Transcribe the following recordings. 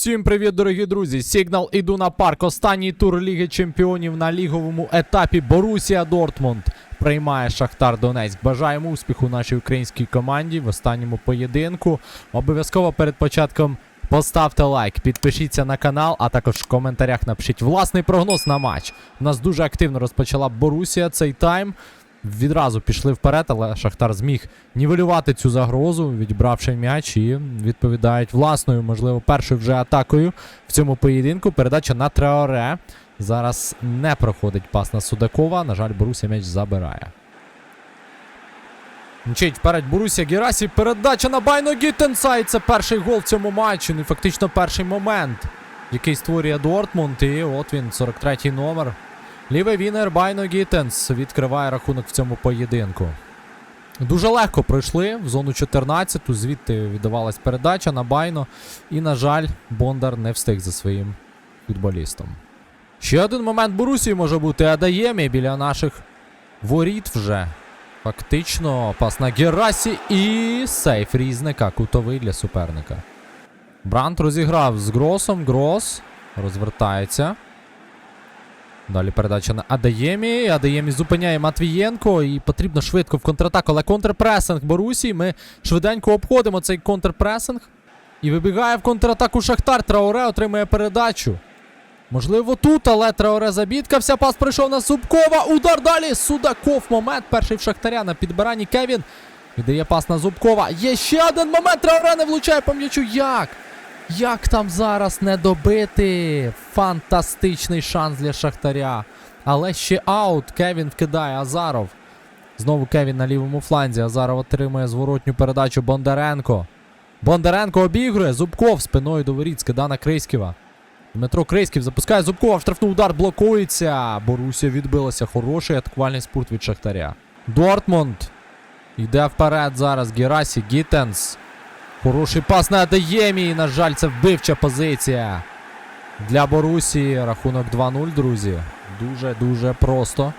Всім привіт, дорогі друзі! Сігнал іду на парк. Останній тур Ліги Чемпіонів на ліговому етапі. Борусія Дортмунд приймає Шахтар Донецьк. Бажаємо успіху нашій українській команді в останньому поєдинку. Обов'язково перед початком поставте лайк, підпишіться на канал, а також в коментарях напишіть власний прогноз на матч. У нас дуже активно розпочала Борусія цей тайм. Відразу пішли вперед, але Шахтар зміг нівелювати цю загрозу, відібравши м'яч і відповідають власною, можливо, першою вже атакою в цьому поєдинку. Передача на Треоре. Зараз не проходить пас на Судакова. На жаль, Боруся м'яч забирає. Мчить вперед Боруся Герасі. Передача на Байно Гіттенса. І це перший гол в цьому матчі. Ну і фактично перший момент, який створює Дортмунд. І от він, 43-й номер. Лівий вінер Байно Гіттенс відкриває рахунок в цьому поєдинку. Дуже легко пройшли в зону 14, звідти віддавалась передача на Байно. І, на жаль, Бондар не встиг за своїм футболістом. Ще один момент Борусії може бути Адаємі біля наших воріт вже. Фактично, пас на Герасі і сейф різника, кутовий для суперника. Брант розіграв з Гросом. Грос розвертається. Далі передача на Адаємі. Адаємі зупиняє Матвієнко. І потрібно швидко в контратаку. Але контрпресинг Борусі. Ми швиденько обходимо цей контрпресинг. І вибігає в контратаку Шахтар. Трауре отримує передачу. Можливо, тут, але Трауре забідкався. Пас прийшов на Зубкова. Удар далі. Судаков. Момент. Перший в Шахтаря на підбиранні Кевін. Віддає пас на Зубкова. Є ще один момент. Трауре не влучає по м'ячу. Як? Як там зараз не добити? Фантастичний шанс для Шахтаря. Але ще аут. Кевін вкидає Азаров. Знову Кевін на лівому фланзі. Азаров отримує зворотню передачу Бондаренко. Бондаренко обігрує. Зубков спиною до воріт скида на Крейськіва. Дмитро Крейськів запускає Зубкова. Штрафний удар блокується. Борусія відбилася. Хороший атакувальний спорт від Шахтаря. Дортмунд. Йде вперед зараз. Герасі Гіттенс. Хороший пас на Адаємі. На жаль, це вбивча позиція. Для Борусії рахунок 2-0, друзі. Дуже-дуже просто.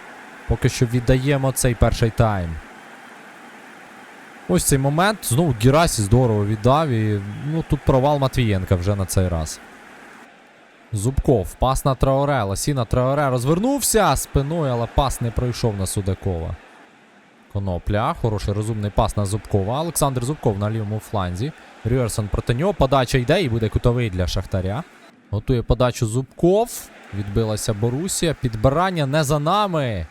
Поки що віддаємо цей перший тайм. Ось цей момент. Знову Герасі здорово віддав. І ну, тут провал Матвієнка вже на цей раз. Зубков. Пас на Траоре. Ласіна Траоре розвернувся спиною, але пас не пройшов на Судакова. Конопля. Хороший розумний пас на Зубкова. Олександр Зубков на лівому фланзі. Рюерсон проти нього. Подача йде і буде кутовий для Шахтаря. Готує подачу Зубков. Відбилася Борусія. Підбирання не за нами.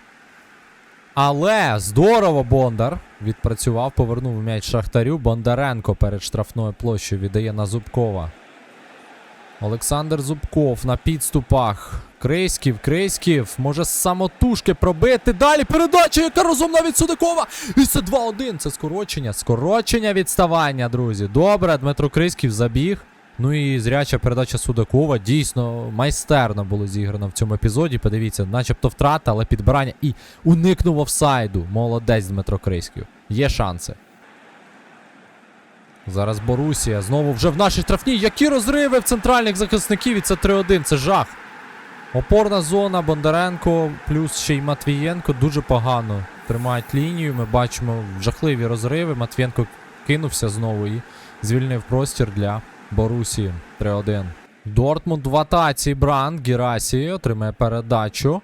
Але здорово Бондар відпрацював, повернув м'яч Шахтарю. Бондаренко перед штрафною площею віддає на Зубкова. Олександр Зубков на підступах. Крейськів, Крейськів може самотужки пробити. Далі передача, яка розумна від Судакова. І це 2-1. Це скорочення. Скорочення відставання, друзі. Добре, Дмитро Крейськів забіг. Ну і зряча передача Судакова. Дійсно майстерно було зіграно в цьому епізоді. Подивіться, начебто втрата, але підбирання і уникнув офсайду. Молодець Дмитро Крейськів. Є шанси. Зараз Борусія. Знову вже в нашій штрафній. Які розриви в центральних захисників. І це 3-1. Це жах. Опорна зона Бондаренко, плюс ще й Матвієнко дуже погано тримають лінію. Ми бачимо жахливі розриви. Матвієнко кинувся знову і звільнив простір для Борусії 3-1. Дортмунд в атаці. Бранд Герасі отримає передачу.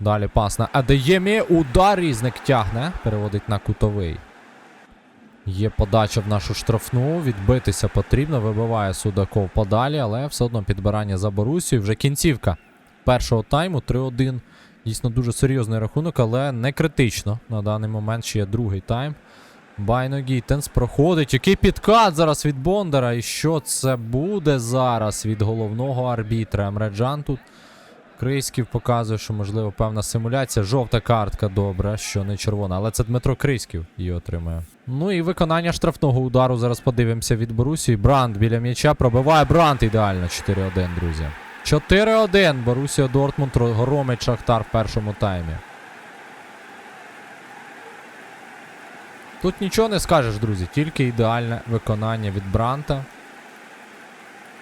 Далі пас на Адеємі. Удар різник тягне. Переводить на кутовий. Є подача в нашу штрафну. Відбитися потрібно. Вибиває Судаков подалі, але все одно підбирання за Борусію. Вже кінцівка першого тайму 3-1. Дійсно дуже серйозний рахунок, але не критично. На даний момент ще є другий тайм. Байно Гіттенс проходить. Який підкат зараз від Бондара. І що це буде зараз від головного арбітра? Емреджан тут. Крийськів показує, що можливо певна симуляція. Жовта картка добре, що не червона. Але це Дмитро Крийськів її отримує. Ну і виконання штрафного удару. Зараз подивимося від Борусії. Бранд біля м'яча пробиває Бранд ідеально. 4-1, друзі. 4-1. Борусія Дортмунд громить Шахтар в першому таймі. Тут нічого не скажеш, друзі, тільки ідеальне виконання від Бранта.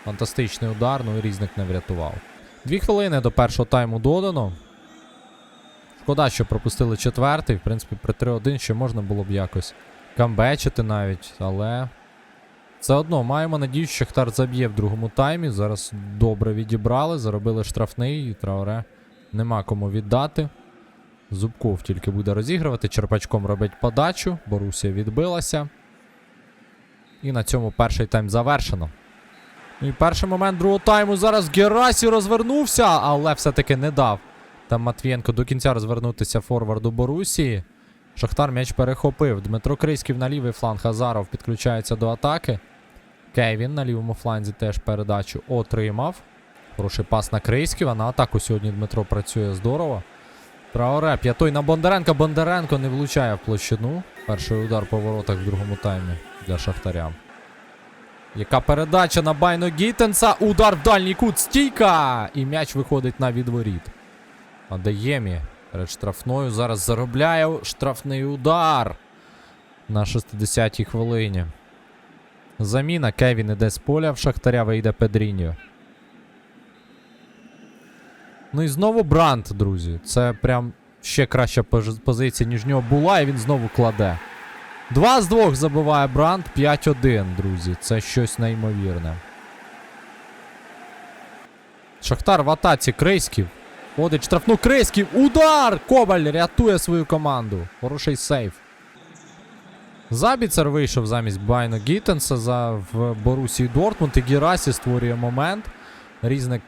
Фантастичний удар, ну і різник не врятував. Дві хвилини до першого тайму додано. Шкода, що пропустили четвертий. В принципі, при 3-1 ще можна було б якось камбечити навіть, але Все одно маємо надію, що Шахтар заб'є в другому таймі. Зараз добре відібрали, заробили штрафний і Траоре нема кому віддати. Зубков тільки буде розігрувати, Черпачком робить подачу, Борусія відбилася. І на цьому перший тайм завершено. Ну І перший момент другого тайму зараз Герасі розвернувся, але все-таки не дав. Там Матвієнко до кінця розвернутися форварду Борусії. Шахтар м'яч перехопив. Дмитро Криськів на лівий фланг Азаров підключається до атаки. Кевін на лівому фланзі теж передачу отримав. Хороший пас на Криськів, а на атаку сьогодні Дмитро працює здорово. Траоре, п'ятой на Бондаренка. Бондаренко не влучає в площину. Перший удар по воротах в другому таймі для Шахтаря. Яка передача на Байно Гіттенса. Удар в дальній кут. Стійка! І м'яч виходить на відворіт. Адаємі перед штрафною зараз заробляє штрафний удар на 60-й хвилині. Заміна Кевін іде з поля, в Шахтаря вийде Педріньо. Ну і знову Брант, друзі. Це прям ще краща позиція, ніж нього була, і він знову кладе. Два з двох забиває Брант, 5-1, друзі. Це щось неймовірне. Шахтар в атаці Крейськів. Ходить штрафну Крейськів. Удар! Коваль рятує свою команду. Хороший сейф. Забіцер вийшов замість Байно Гіттенса за в Борусії Дортмунд і Герасі створює момент. Різник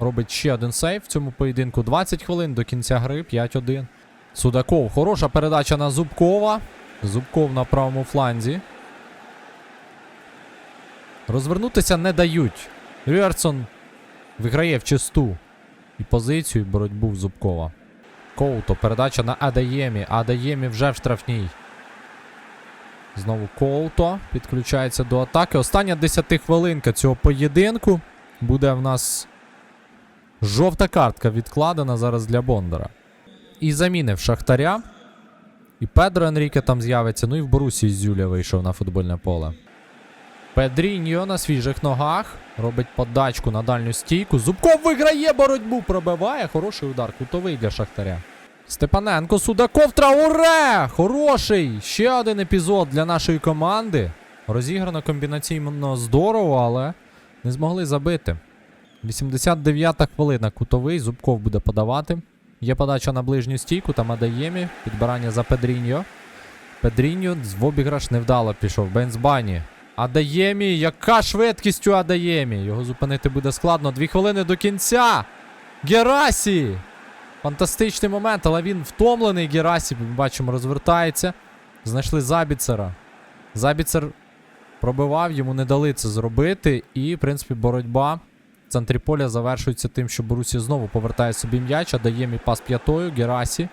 робить ще один сейф в цьому поєдинку. 20 хвилин до кінця гри, 5-1. Судаков. Хороша передача на Зубкова. Зубков на правому фланзі. Розвернутися не дають. Рюерсон виграє в чисту і позицію, і боротьбу в Зубкова. Коуто. Передача на Адаємі. Адаємі вже в штрафній. Знову Коуто підключається до атаки. Остання 10 хвилинка цього поєдинку. Буде в нас жовта картка відкладена зараз для Бондара. І заміни в Шахтаря. І Педро Енріке там з'явиться. Ну і в Борусі Зюля вийшов на футбольне поле. Педріньо на свіжих ногах. Робить подачку на дальню стійку. Зубков виграє боротьбу. Пробиває. Хороший удар. Кутовий для Шахтаря. Степаненко, Судаков, Трауре! Хороший! Ще один епізод для нашої команди. Розіграно комбінаційно здорово, але не змогли забити. 89-та хвилина. Кутовий. Зубков буде подавати. Є подача на ближню стійку, там Адаємі. Підбирання за Педріньо. Педріньо в обіграш невдало пішов. Бензбані. Адаємі. Яка швидкість у Адаємі? Його зупинити буде складно. Дві хвилини до кінця. Герасі! Фантастичний момент, але він втомлений. Герасі, ми бачимо, розвертається. Знайшли Забіцера. Забіцер пробивав, йому не дали це зробити. І, в принципі, боротьба в центрі поля завершується тим, що Борусія знову повертає собі м'яч, а дає мій пас п'ятою. Герасі.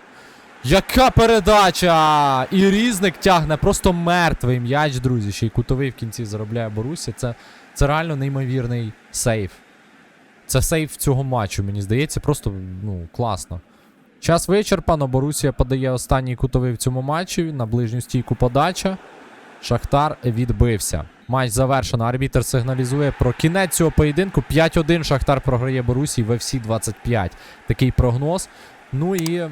Яка передача! І різник тягне просто мертвий м'яч, друзі. Ще й кутовий в кінці заробляє Борусія. Це, це реально неймовірний сейф. Це сейф цього матчу, мені здається, просто ну, класно. Час вичерпано. Борусія подає останній кутовий в цьому матчі. На ближню стійку подача. Шахтар відбився. Матч завершено. Арбітер сигналізує про кінець цього поєдинку. 5-1 Шахтар програє Борусі в FC 25. Такий прогноз. Ну і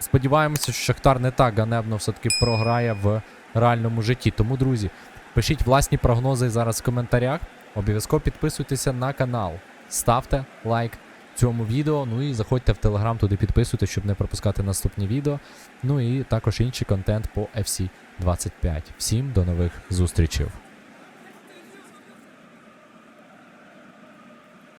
сподіваємося, що Шахтар не так ганебно все-таки програє в реальному житті. Тому, друзі, пишіть власні прогнози зараз в коментарях. Обов'язково підписуйтеся на канал. Ставте лайк цьому відео. Ну і заходьте в телеграм, туди підписуйтесь, щоб не пропускати наступні відео. Ну і також інший контент по FC 25. Всім до нових зустрічей.